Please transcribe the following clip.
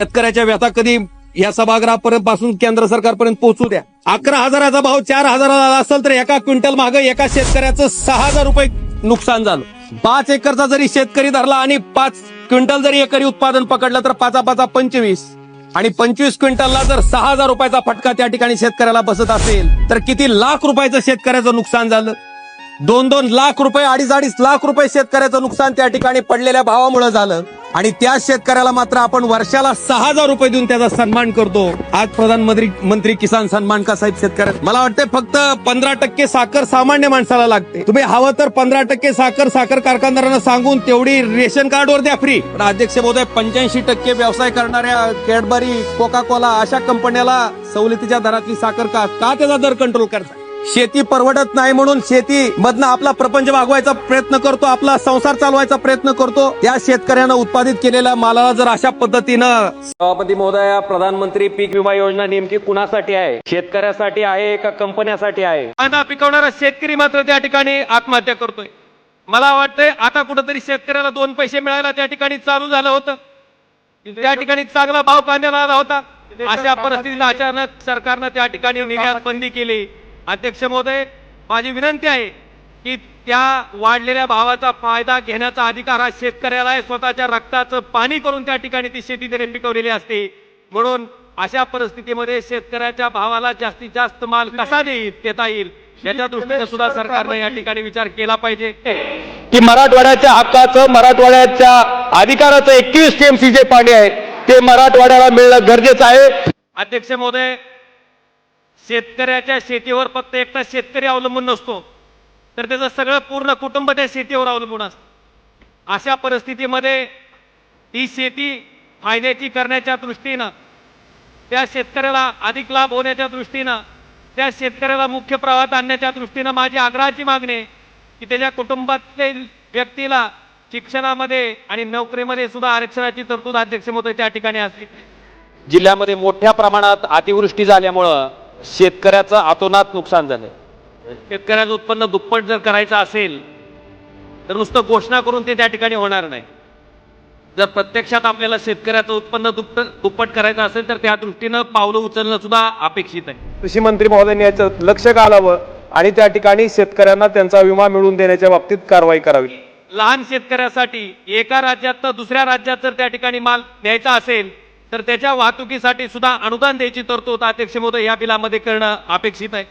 शेतकऱ्याच्या व्यथा कधी या सभागृहापर्यंत पासून केंद्र सरकारपर्यंत पोहोचू द्या. अकरा हजाराचा भाव चार हजाराला असेल तर एका क्विंटल मागे एका शेतकऱ्याचं सहा हजार रुपये नुकसान झालं. पाच एकरचा जरी शेतकरी धरला आणि पाच क्विंटल जरी एकरी उत्पादन पकडलं तर पाचा पाचा पंचवीस. आणि पंचवीस क्विंटलला जर सहा हजार रुपयाचा फटका त्या ठिकाणी शेतकऱ्याला बसत असेल तर किती लाख रुपयाचं शेतकऱ्याचं नुकसान झालं? दोन दोन लाख रुपये अडीच अडीच लाख रुपये शेतकऱ्याचं नुकसान त्या ठिकाणी पडलेल्या भावामुळे झालं. आणि त्या शेतकऱ्याला मात्र आपण वर्षाला सहा हजार रुपये देऊन त्याचा सन्मान करतो. आज प्रधानमंत्री मंत्री किसान सन्मान का साहेब शेतकऱ्या मला वाटतं फक्त पंधरा टक्के साखर सामान्य माणसाला लागते. तुम्ही हवं तर पंधरा टक्के साखर साखर कारखानदारांना सांगून तेवढी रेशन कार्डवर द्या फ्री पण अध्यक्ष महोदय पंच्याऐंशी टक्के व्यवसाय करणाऱ्या कॅडबरी कोका कोला अशा कंपन्याला सवलतीच्या दरातली साखर का? का त्याचा दर कंट्रोल करतात शेती परवडत नाही म्हणून शेती मधनं आपला प्रपंच भागवायचा प्रयत्न करतो आपला संसार चालवायचा प्रयत्न करतो. त्या शेतकऱ्यानं उत्पादित केलेल्या मालाला जर अशा पद्धतीनं सभापती महोदया प्रधानमंत्री पीक विमा योजना नेमकी कुणासाठी आहे? शेतकऱ्यासाठी आहे का कंपन्यासाठी आहे? कांदा पिकवणारा शेतकरी मात्र त्या ठिकाणी आत्महत्या करतोय. मला वाटतंय आता कुठंतरी शेतकऱ्याला दोन पैसे मिळायला त्या ठिकाणी चालू झालं होतं. त्या ठिकाणी चांगला भाव कांद्याला आला होता. अशा परिस्थितीत अचानक सरकारनं त्या ठिकाणी निर्यात बंदी केली. अध्यक्ष महोदय माझी विनंती आहे की त्या वाढलेल्या भावाचा फायदा घेण्याचा अधिकार हा शेतकऱ्याला आहे. स्वतःच्या रक्ताचं पाणी करून त्या ठिकाणी ती शेती त्याने पिकवलेली असते. म्हणून अशा परिस्थितीमध्ये शेतकऱ्याच्या भावाला जास्तीत जास्त माल कसा देईल देता येईल? याच्या दृष्टीने सुद्धा सरकारने या ठिकाणी विचार केला पाहिजे. की मराठवाड्याच्या हक्काचं मराठवाड्याच्या अधिकाराचं एकवीस टीएमसी जे पाणी आहे ते मराठवाड्याला मिळणं गरजेचं आहे. अध्यक्ष महोदय शेतकऱ्याच्या शेतीवर फक्त एकटा शेतकरी अवलंबून नसतो. तर त्याचं सगळं पूर्ण कुटुंब त्या शेतीवर अवलंबून असतं. अशा परिस्थितीमध्ये ती शेती फायद्याची करण्याच्या दृष्टीनं त्या शेतकऱ्याला अधिक लाभ होण्याच्या दृष्टीनं त्या शेतकऱ्याला मुख्य प्रवाहात आणण्याच्या दृष्टीनं माझी आग्रहाची मागणी की त्याच्या कुटुंबातील व्यक्तीला शिक्षणामध्ये आणि नोकरीमध्ये सुद्धा आरक्षणाची तरतूद अध्यक्ष महोदय त्या ठिकाणी असते. जिल्ह्यामध्ये मोठ्या प्रमाणात अतिवृष्टी झाल्यामुळं शेतकऱ्याचं अतोनात नुकसान झालं शेतकऱ्याचं उत्पन्न दुप्पट जर करायचं असेल तर नुसतं घोषणा करून ते त्या ठिकाणी होणार नाही. जर प्रत्यक्षात आपल्याला शेतकऱ्याचं उत्पन्न दुप्पट दुप्पट करायचं असेल तर त्या दृष्टीनं पावलं उचलणं सुद्धा अपेक्षित आहे. कृषी मंत्री महोदयांनी याचं लक्ष घालावं आणि त्या ठिकाणी शेतकऱ्यांना त्यांचा विमा मिळवून देण्याच्या बाबतीत कारवाई करावी. लहान शेतकऱ्यासाठी एका राज्यात तर दुसऱ्या राज्यात जर त्या ठिकाणी माल न्यायचा असेल तर त्याच्या वाहतुकीसाठी सुद्धा अनुदान द्यायची तरतूद अध्यक्ष महोदय या बिलामध्ये करणं अपेक्षित आहे.